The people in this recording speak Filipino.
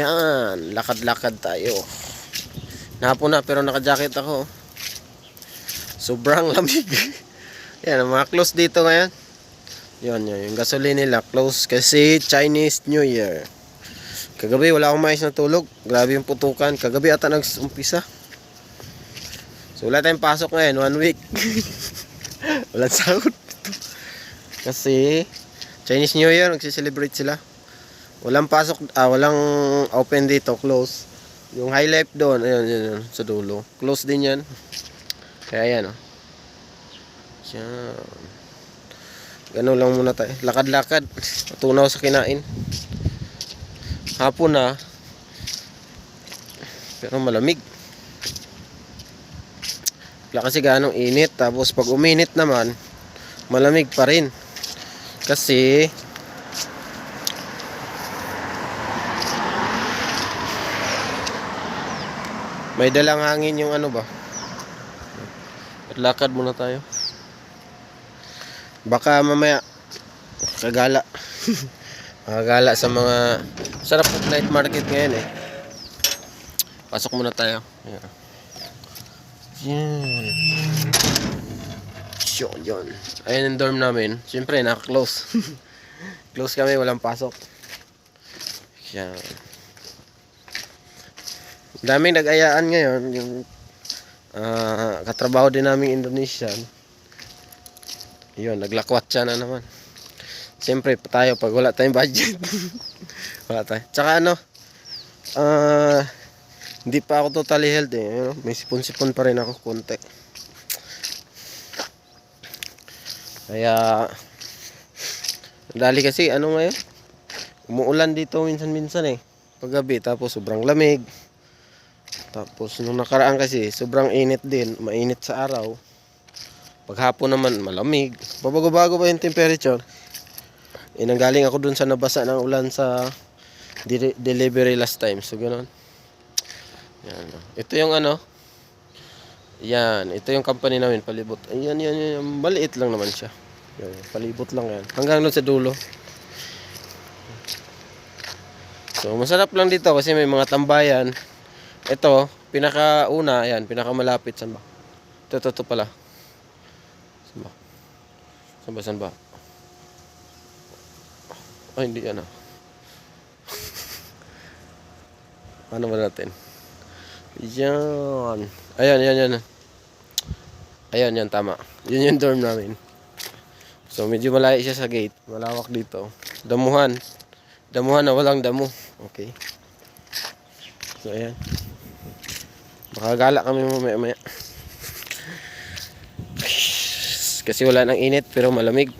Yan, lakad-lakad tayo. Napo na pero naka-jacket ako. Sobrang lamig. Yan, mga close dito ngayon. Yan, yan, yung gasoline nila close kasi Chinese New Year. Kagabi wala akong mais na tulog. Grabe yung putukan. Kagabi ata nag-umpisa. So wala tayong pasok ngayon, one week. Walang sahod. Kasi Chinese New Year, nagsiselebrate sila. Walang pasok, ah, walang open dito, close. Yung high life doon, ayun, ayun, ayun, sa dulo. Close din yan. Kaya yan, oh. Yan. Ganun lang muna tayo. Lakad-lakad. Tunaw sa kinain. Hapon na. Pero malamig. Wala kasi ganong init. Tapos pag uminit naman, malamig pa rin. Kasi may dalang hangin yung ano ba? Lakad muna tayo. Baka mamaya kagala. Makagala sa mga sarap ng night market ngayon eh. Pasok muna tayo. Yan. Yun, yun. Ayan yung dorm namin. Siyempre, naka-close. Close kami, walang pasok. Yan. Daming nag-ayaan ngayon. Yung ah, katrabaho din namin Indonesian. Yun, naglakwat siya na naman. Siyempre, tayo pag wala tayong budget. wala tayo. Tsaka ano, ah, hindi pa ako totally healthy. You know? May sipon-sipon pa rin ako konti. Kaya, dali kasi ano ngayon, umuulan dito minsan-minsan eh. Paggabi, tapos sobrang lamig. Tapos nung nakaraan kasi, sobrang init din, mainit sa araw. Paghapon naman, malamig. Babago-bago pa yung temperature. Eh, nanggaling ako dun sa nabasa ng ulan sa de- delivery last time. So, ganun. Yan. Ito yung ano. Yan. Ito yung company namin, palibot. Ayan, yan, yan. Maliit lang naman siya. Yan, palibot lang yan. Hanggang doon sa dulo. So, masarap lang dito kasi may mga tambayan. Ito, pinakauna, ayan, pinakamalapit. Saan ba? Ito, ito, ito pala. Saan ba? Saan ba, saan ba? Ay, hindi yan ah. Paano ba natin? Yan. Ayan, yan, yan. Ayan, yan, tama. Yun yung dorm namin. So, medyo malayo siya sa gate. Malawak dito. Damuhan. Damuhan na walang damo. Okay. So, ayan. Makagala kami mamaya maya. Kasi wala nang init pero malamig.